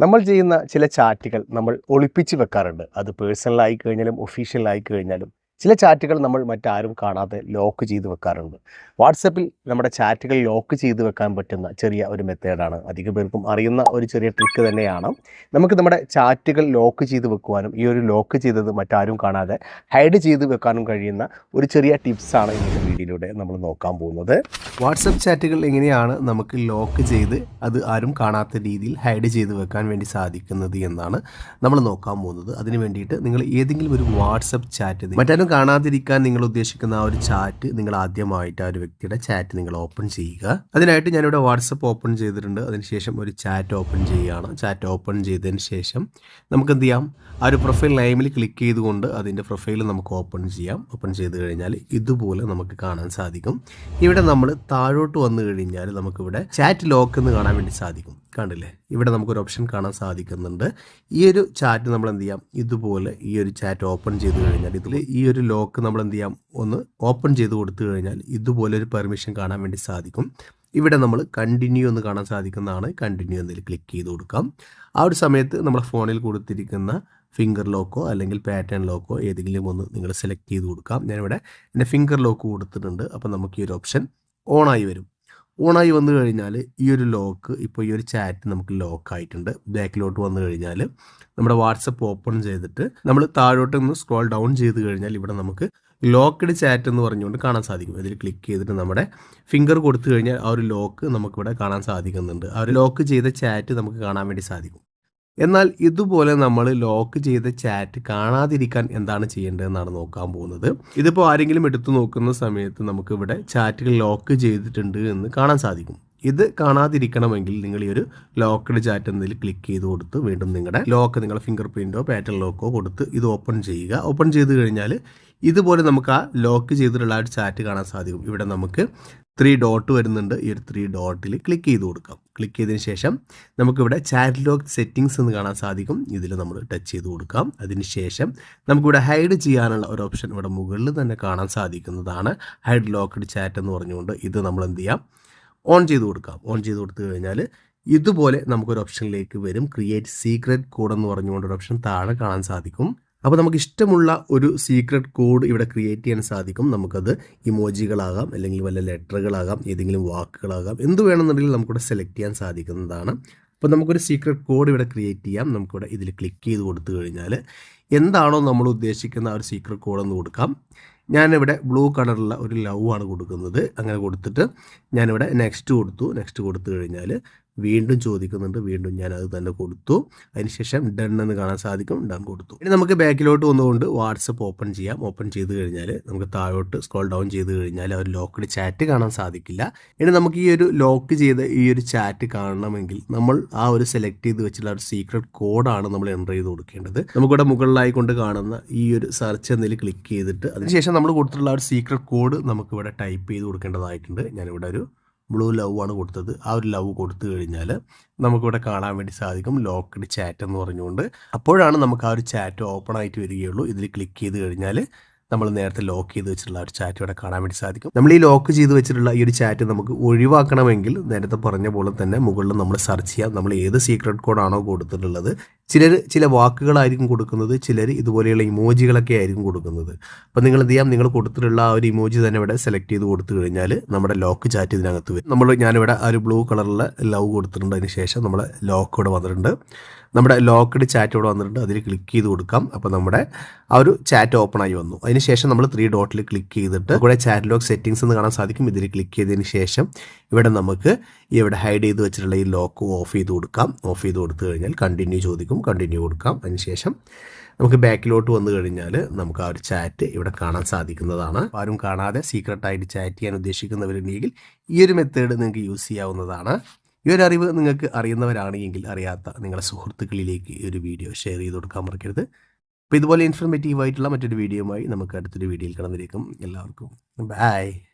നമ്മൾ ചെയ്യുന്ന ചില ചാറ്റുകൾ നമ്മൾ ഒളിപ്പിച്ച് വെക്കാറുണ്ട്. അത് പേഴ്സണലായി കഴിഞ്ഞാലും ഒഫീഷ്യലായി കഴിഞ്ഞാലും. ചില ചാറ്റുകൾ നമ്മൾ മറ്റാരും കാണാതെ ലോക്ക് ചെയ്ത് വെക്കാറുണ്ട്. വാട്സപ്പിൽ നമ്മുടെ ചാറ്റുകൾ ലോക്ക് ചെയ്ത് വെക്കാൻ പറ്റുന്ന ചെറിയ ഒരു മെത്തേഡാണ്. അധിക പേർക്കും അറിയുന്ന ഒരു ചെറിയ ട്രിക്ക് തന്നെയാണ്. നമുക്ക് നമ്മുടെ ചാറ്റുകൾ ലോക്ക് ചെയ്ത് വെക്കുവാനും ഈ ഒരു ലോക്ക് ചെയ്തത് മറ്റാരും കാണാതെ ഹൈഡ് ചെയ്ത് വെക്കാനും കഴിയുന്ന ഒരു ചെറിയ ടിപ്സാണ് ഇന്നത്തെ വീഡിയോയിലൂടെ നമ്മൾ നോക്കാൻ പോകുന്നത്. വാട്സപ്പ് ചാറ്റുകൾ എങ്ങനെയാണ് നമുക്ക് ലോക്ക് ചെയ്ത് അത് ആരും കാണാത്ത രീതിയിൽ ഹൈഡ് ചെയ്ത് വെക്കാൻ വേണ്ടി സാധിക്കുന്നത് എന്നാണ് നമ്മൾ നോക്കാൻ പോകുന്നത്. അതിന് വേണ്ടിയിട്ട് നിങ്ങൾ ഏതെങ്കിലും ഒരു വാട്സപ്പ് ചാറ്റ് മറ്റാരും കാണാതിരിക്കാൻ നിങ്ങൾ ഉദ്ദേശിക്കുന്ന ആ ഒരു ചാറ്റ് നിങ്ങൾ ആദ്യമായിട്ട് ആ ഒരു വ്യക്തിയുടെ ചാറ്റ് നിങ്ങൾ ഓപ്പൺ ചെയ്യുക. അതിനായിട്ട് ഞാനിവിടെ വാട്സപ്പ് ഓപ്പൺ ചെയ്തിട്ടുണ്ട്. അതിനുശേഷം ഒരു ചാറ്റ് ഓപ്പൺ ചെയ്യുകയാണ്. ചാറ്റ് ഓപ്പൺ ചെയ്തതിന് ശേഷം നമുക്ക് എന്ത് ചെയ്യാം? ആ ഒരു പ്രൊഫൈൽ നെയിമിൽ ക്ലിക്ക് ചെയ്തുകൊണ്ട് അതിന്റെ പ്രൊഫൈൽ നമുക്ക് ഓപ്പൺ ചെയ്യാം. ഓപ്പൺ ചെയ്ത് കഴിഞ്ഞാൽ ഇതുപോലെ നമുക്ക് കാണാൻ സാധിക്കും. ഇവിടെ നമ്മൾ താഴോട്ട് വന്നു കഴിഞ്ഞാൽ നമുക്കിവിടെ ചാറ്റ് ലോക്ക് എന്ന് കാണാൻ വേണ്ടി സാധിക്കും. കണ്ടില്ലേ? ഇവിടെ നമുക്കൊരു ഓപ്ഷൻ കാണാൻ സാധിക്കുന്നുണ്ട്. ഈ ഒരു ചാറ്റ് നമ്മൾ എന്ത് ചെയ്യാം? ഇതുപോലെ ഈ ഒരു ചാറ്റ് ഓപ്പൺ ചെയ്ത് കഴിഞ്ഞാൽ ഇതിൽ ഈ ഒരു ലോക്ക് നമ്മൾ എന്ത് ചെയ്യാം? ഒന്ന് ഓപ്പൺ ചെയ്ത് കൊടുത്തു കഴിഞ്ഞാൽ ഇതുപോലെ ഒരു പെർമിഷൻ കാണാൻ വേണ്ടി സാധിക്കും. ഇവിടെ നമ്മൾ കണ്ടിന്യൂ എന്ന് കാണാൻ സാധിക്കുന്നതാണ്. കണ്ടിന്യൂ എന്നതിൽ ക്ലിക്ക് ചെയ്ത് കൊടുക്കാം. ആ ഒരു സമയത്ത് നമ്മുടെ ഫോണിൽ കൊടുത്തിരിക്കുന്ന ഫിംഗർ ലോക്കോ അല്ലെങ്കിൽ പാറ്റേൺ ലോക്കോ ഏതെങ്കിലും ഒന്ന് നിങ്ങൾ സെലക്ട് ചെയ്ത് കൊടുക്കാം. ഞാനിവിടെ എന്റെ ഫിംഗർ ലോക്ക് കൊടുത്തിട്ടുണ്ട്. അപ്പോൾ നമുക്ക് ഈ ഒരു ഓപ്ഷൻ ഓണായി വരും. ഓണായി വന്നു കഴിഞ്ഞാൽ ഈ ഒരു ലോക്ക് ഇപ്പോൾ ഈ ഒരു ചാറ്റ് നമുക്ക് ലോക്ക് ആയിട്ടുണ്ട്. ബാക്കിലോട്ട് വന്നു കഴിഞ്ഞാൽ നമ്മുടെ വാട്സപ്പ് ഓപ്പൺ ചെയ്തിട്ട് നമ്മൾ താഴോട്ട് ഒന്ന് സ്ക്രോൾ ഡൗൺ ചെയ്ത് കഴിഞ്ഞാൽ ഇവിടെ നമുക്ക് ലോക്ക്ഡ് ചാറ്റ് എന്ന് പറഞ്ഞുകൊണ്ട് കാണാൻ സാധിക്കും. ഇതിൽ ക്ലിക്ക് ചെയ്തിട്ട് നമ്മുടെ ഫിംഗർ കൊടുത്തു കഴിഞ്ഞാൽ ആ ഒരു ലോക്ക് നമുക്കിവിടെ കാണാൻ സാധിക്കുന്നുണ്ട്. ആ ഒരു ലോക്ക് ചെയ്ത ചാറ്റ് നമുക്ക് കാണാൻ വേണ്ടി സാധിക്കും. എന്നാൽ ഇതുപോലെ നമ്മൾ ലോക്ക് ചെയ്ത ചാറ്റ് കാണാതിരിക്കാൻ എന്താണ് ചെയ്യേണ്ടതെന്നാണ് നോക്കാൻ പോകുന്നത്. ഇതിപ്പോൾ ആരെങ്കിലും എടുത്തു നോക്കുന്ന സമയത്ത് നമുക്ക് ഇവിടെ ചാറ്റുകൾ ലോക്ക് ചെയ്തിട്ടുണ്ട് എന്ന് കാണാൻ സാധിക്കും. ഇത് കാണാതിരിക്കണമെങ്കിൽ നിങ്ങൾ ഈ ഒരു ലോക്കഡ് ചാറ്റ് എന്നതിൽ ക്ലിക്ക് ചെയ്ത് കൊടുത്ത് വീണ്ടും നിങ്ങളുടെ ലോക്ക് നിങ്ങളുടെ ഫിംഗർ പ്രിന്റോ പാറ്റേൺ ലോക്കോ കൊടുത്ത് ഇത് ഓപ്പൺ ചെയ്യുക. ഓപ്പൺ ചെയ്ത് കഴിഞ്ഞാൽ ഇതുപോലെ നമുക്ക് ആ ലോക്ക് ചെയ്തിട്ടുള്ള ആ ചാറ്റ് കാണാൻ സാധിക്കും. ഇവിടെ നമുക്ക് ത്രീ ഡോട്ട് വരുന്നുണ്ട്. ഈ ഒരു ത്രീ ഡോട്ടിൽ ക്ലിക്ക് ചെയ്ത് കൊടുക്കാം. ക്ലിക്ക് ചെയ്തതിന് ശേഷം നമുക്കിവിടെ ചാറ്റ് ലോക്ക് സെറ്റിങ്സ് എന്ന് കാണാൻ സാധിക്കും. ഇതിൽ നമ്മൾ ടച്ച് ചെയ്ത് കൊടുക്കാം. അതിന് ശേഷം നമുക്കിവിടെ ഹൈഡ് ചെയ്യാനുള്ള ഒരു ഓപ്ഷൻ ഇവിടെ മുകളിൽ തന്നെ കാണാൻ സാധിക്കുന്നതാണ്. ഹൈഡ് ലോക്ക്ഡ് ചാറ്റ് എന്ന് പറഞ്ഞുകൊണ്ട് ഇത് നമ്മൾ എന്ത് ചെയ്യാം? ഓൺ ചെയ്ത് കൊടുക്കാം. ഓൺ ചെയ്ത് കൊടുത്തു കഴിഞ്ഞാൽ ഇതുപോലെ നമുക്കൊരു ഓപ്ഷനിലേക്ക് വരും. ക്രിയേറ്റ് സീക്രട്ട് കോഡ് എന്ന് പറഞ്ഞുകൊണ്ട് ഒരു ഓപ്ഷൻ താഴെ കാണാൻ സാധിക്കും. അപ്പോൾ നമുക്ക് ഇഷ്ടമുള്ള ഒരു സീക്രട്ട് കോഡ് ഇവിടെ ക്രിയേറ്റ് ചെയ്യാൻ സാധിക്കും. നമുക്കത് ഇമോജികളാകാം അല്ലെങ്കിൽ വല്ല ലെറ്ററുകളാകാം ഏതെങ്കിലും വാക്കുകളാകാം എന്ത് വേണമെന്നുണ്ടെങ്കിൽ നമുക്കിവിടെ സെലക്ട് ചെയ്യാൻ സാധിക്കുന്നതാണ്. അപ്പോൾ നമുക്കൊരു സീക്രട്ട് കോഡ് ഇവിടെ ക്രിയേറ്റ് ചെയ്യാം. നമുക്കിവിടെ ഇതിൽ ക്ലിക്ക് ചെയ്ത് കൊടുത്തു കഴിഞ്ഞാൽ എന്താണോ നമ്മൾ ഉദ്ദേശിക്കുന്ന ആ ഒരു സീക്രട്ട് കോഡ് എന്ന് കൊടുക്കാം. ഞാനിവിടെ ബ്ലൂ കളറുള്ള ഒരു ലവ് ആണ് കൊടുക്കുന്നത്. അങ്ങനെ കൊടുത്തിട്ട് ഞാനിവിടെ നെക്സ്റ്റ് കൊടുത്തു. നെക്സ്റ്റ് കൊടുത്തു കഴിഞ്ഞാൽ വീണ്ടും ചോദിക്കുന്നുണ്ട്. വീണ്ടും ഞാൻ അത് തന്നെ കൊടുത്തു. അതിനുശേഷം ഡൺ എന്ന് കാണാൻ സാധിക്കും. ഡൺ കൊടുത്തു. ഇനി നമുക്ക് ബാക്കിലോട്ട് വന്നുകൊണ്ട് വാട്സപ്പ് ഓപ്പൺ ചെയ്യാം. ഓപ്പൺ ചെയ്ത് കഴിഞ്ഞാൽ നമുക്ക് താഴോട്ട് സ്ക്രോൾ ഡൗൺ ചെയ്ത് കഴിഞ്ഞാൽ ഒരു ലോക്ക്ഡ് ചാറ്റ് കാണാൻ സാധിക്കില്ല. ഇനി നമുക്ക് ഈ ഒരു ലോക്ക് ചെയ്ത ഈ ഒരു ചാറ്റ് കാണണമെങ്കിൽ നമ്മൾ ആ ഒരു സെലക്ട് ചെയ്ത് വെച്ചിട്ടുള്ള ഒരു സീക്രട്ട് കോഡാണ് നമ്മൾ എന്റർ ചെയ്ത് കൊടുക്കേണ്ടത്. നമുക്കിവിടെ മുകളിലായി കൊണ്ട് കാണുന്ന ഈ ഒരു സെർച്ച് എന്നതിൽ ക്ലിക്ക് ചെയ്തിട്ട് അതിനുശേഷം നമ്മൾ കൊടുത്തിട്ടുള്ള ഒരു സീക്രട്ട് കോഡ് നമുക്കിവിടെ ടൈപ്പ് ചെയ്ത് കൊടുക്കേണ്ടതായിട്ടുണ്ട്. ഞാനിവിടെ ഒരു ബ്ലൂ ലവ് ആണ് കൊടുത്തത്. ആ ഒരു ലവ് കൊടുത്തു കഴിഞ്ഞാൽ നമുക്കിവിടെ കാണാൻ വേണ്ടി സാധിക്കും ലോക്ക്ഡ് ചാറ്റ് എന്ന് പറഞ്ഞുകൊണ്ട്. അപ്പോഴാണ് നമുക്ക് ആ ഒരു ചാറ്റ് ഓപ്പൺ ആയിട്ട് വരികയുള്ളൂ. ഇതിൽ ക്ലിക്ക് ചെയ്ത് കഴിഞ്ഞാൽ നമ്മൾ നേരത്തെ ലോക്ക് ചെയ്ത് വെച്ചിട്ടുള്ള ഒരു ചാറ്റ് ഇവിടെ കാണാൻ വേണ്ടി സാധിക്കും. നമ്മൾ ഈ ലോക്ക് ചെയ്ത് വെച്ചിട്ടുള്ള ഈ ഒരു ചാറ്റ് നമുക്ക് ഒഴിവാക്കണമെങ്കിൽ നേരത്തെ പറഞ്ഞ പോലെ തന്നെ മുകളിൽ നമ്മൾ സെർച്ച് ചെയ്യാം. നമ്മൾ ഏത് സീക്രട്ട് കോഡാണോ കൊടുത്തിട്ടുള്ളത്. ചിലർ ചില വാക്കുകളായിരിക്കും കൊടുക്കുന്നത് ചിലർ ഇതുപോലെയുള്ള ഇമോജികളൊക്കെ ആയിരിക്കും കൊടുക്കുന്നത്. അപ്പോൾ നിങ്ങൾ എന്ത് ചെയ്യാം? നിങ്ങൾ കൊടുത്തിട്ടുള്ള ആ ഒരു ഇമോജി തന്നെ ഇവിടെ സെലക്ട് ചെയ്ത് കൊടുത്തു കഴിഞ്ഞാൽ നമ്മുടെ ലോക്ക് ചാറ്റ് ഇതിനകത്ത് വരും. നമ്മൾ ഞാനിവിടെ ആ ഒരു ബ്ലൂ കളറിലെ ലവ് കൊടുത്തിട്ടുണ്ട് അതിന് ശേഷം നമ്മുടെ ലോക്ക് ഇവിടെ വന്നിട്ടുണ്ട്. നമ്മുടെ ലോക്ക്ഡ് ചാറ്റ് ഇവിടെ വന്നിട്ടുണ്ട്. അതിൽ ക്ലിക്ക് ചെയ്ത് കൊടുക്കാം. അപ്പോൾ നമ്മുടെ ആ ഒരു ചാറ്റ് ഓപ്പൺ ആയി വന്നു. അതിനുശേഷം നമ്മൾ ത്രീ ഡോട്ടിൽ ക്ലിക്ക് ചെയ്തിട്ട് കൂടെ ചാറ്റ് ലോക്ക് സെറ്റിംഗ്സ് എന്ന് കാണാൻ സാധിക്കും. ഇതിൽ ക്ലിക്ക് ചെയ്തതിന് ശേഷം ഇവിടെ നമുക്ക് ഇവിടെ ഹൈഡ് ചെയ്ത് വെച്ചിട്ടുള്ള ഈ ലോക്ക് ഓഫ് ചെയ്ത് കൊടുക്കാം. ഓഫ് ചെയ്ത് കൊടുത്തു കഴിഞ്ഞാൽ കണ്ടിന്യൂ ചോദിക്കും കണ്ടിന്യൂ കൊടുക്കാം. അതിനുശേഷം നമുക്ക് ബാക്കിലോട്ട് വന്നു കഴിഞ്ഞാൽ നമുക്ക് ആ ഒരു ചാറ്റ് ഇവിടെ കാണാൻ സാധിക്കുന്നതാണ്. ആരും കാണാതെ സീക്രട്ടായിട്ട് ചാറ്റ് ചെയ്യാൻ ഉദ്ദേശിക്കുന്നവരുണ്ടെങ്കിൽ ഈ ഒരു മെത്തേഡ് നിങ്ങൾക്ക് യൂസ് ചെയ്യാവുന്നതാണ്. ഈ ഒരു അറിവ് നിങ്ങൾക്ക് അറിയുന്നവരാണെങ്കിൽ അറിയാത്ത നിങ്ങളുടെ സുഹൃത്തുക്കളിലേക്ക് ഈ ഒരു വീഡിയോ ഷെയർ ചെയ്ത് കൊടുക്കാൻ മറക്കരുത്. അപ്പോൾ ഇതുപോലെ ഇൻഫർമേറ്റീവ് ആയിട്ടുള്ള മറ്റൊരു വീഡിയോയുമായി നമുക്ക് അടുത്തൊരു വീഡിയോയിൽ കടന്നിരിക്കും എല്ലാവർക്കും ബൈ